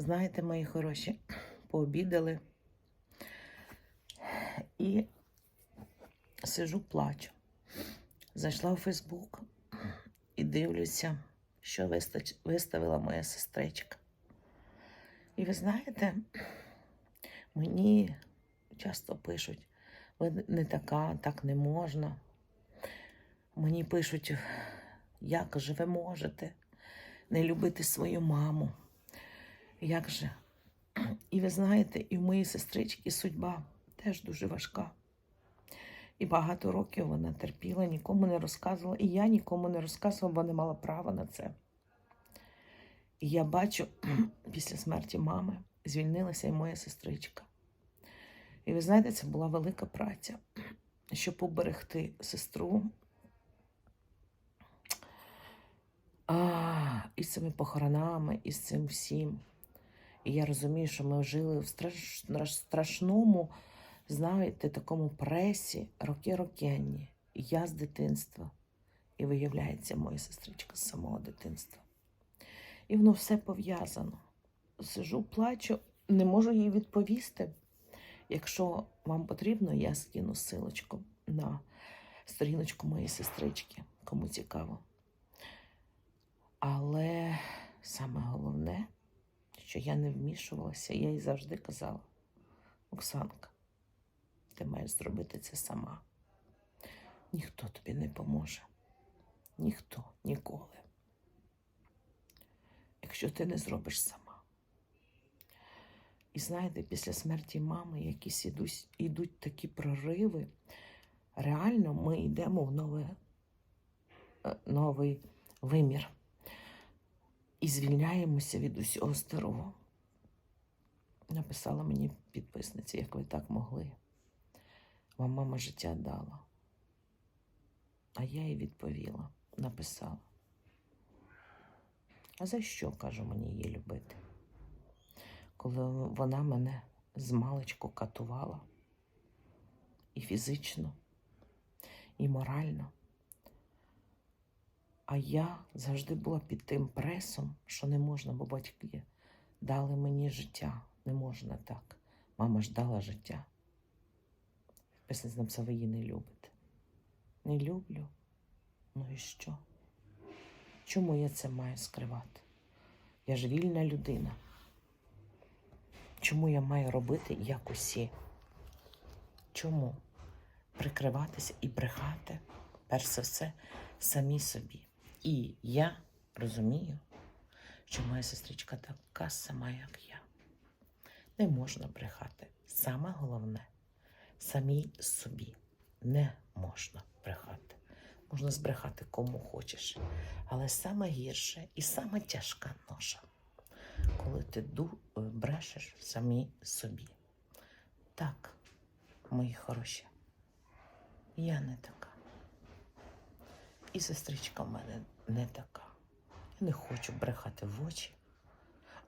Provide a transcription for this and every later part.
Знаєте, мої хороші, пообідали і сижу, плачу. Зайшла у Фейсбук і дивлюся, що виста- виставила моя сестричка. І ви знаєте, мені часто пишуть, ви не така, так не можна. Мені пишуть, як же ви можете не любити свою маму. Як же? І ви знаєте, і в моїй сестрички судьба теж дуже важка. І багато років вона терпіла, нікому не розказувала. І я нікому не розказувала, бо не мала права на це. І я бачу, після смерті мами звільнилася і моя сестричка. І ви знаєте, це була велика праця, щоб поберегти сестру. А, і з цими похоронами, і з цим всім. І я розумію, що ми жили в страш... страшному, знаєте, такому пресі роки рокенні. Я з дитинства. І виявляється, моя сестричка з самого дитинства. І воно все пов'язано. Сижу, плачу, не можу їй відповісти. Якщо вам потрібно, я скину силочку на сторіночку моєї сестрички, кому цікаво. Але саме головне, що я не вмішувалася, я їй завжди казала: Оксанка, ти маєш зробити це сама. Ніхто тобі не поможе. Ніхто ніколи. Якщо ти не зробиш сама. І знаєте, після смерті мами якісь ідуть, ідуть такі прориви. Реально ми йдемо в нове, е, новий вимір і звільняємося від усього старого. Написала мені підписниця, як ви так могли. Вам мама життя дала. А я їй відповіла, написала. А за що, кажу, мені її любити? Коли вона мене з маличку катувала і фізично, і морально. А я завжди була під тим пресом, що не можна, бо батьки дали мені життя. Не можна так. Мама ж дала життя. Написав, ви її не любите. Не люблю. Ну і що? Чому я це маю скривати? Я ж вільна людина. Чому я маю робити як усі? Чому прикриватися і брехати, перш за все, самі собі? І я розумію, що моя сестричка така сама, як я. Не можна брехати. Саме головне, самій собі не можна брехати. Можна збрехати кому хочеш. Але саме гірше і саме тяжка ноша, коли ти е, брешеш самій собі. Так, мої хороші, я не така. І сестричка в мене не така. Я не хочу брехати в очі,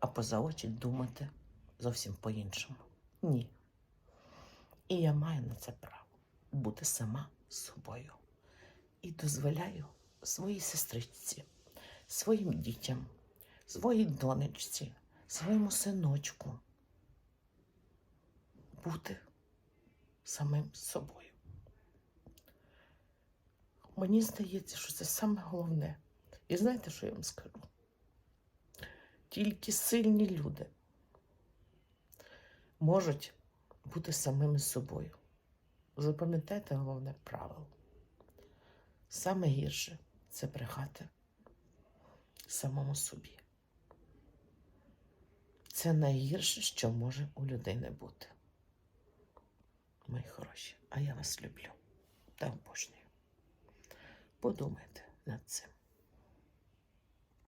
а поза очі думати зовсім по-іншому. Ні. І я маю на це право бути сама собою. І дозволяю своїй сестричці, своїм дітям, своїй донечці, своєму синочку бути самим собою. Мені здається, що це саме головне. І знаєте, що я вам скажу? Тільки сильні люди можуть бути самими собою. Запам'ятайте головне правило. Саме гірше це брехати самому собі. Це найгірше, що може у людини бути. Мої хороші, а я вас люблю та обожнюю. Подумайте над цим.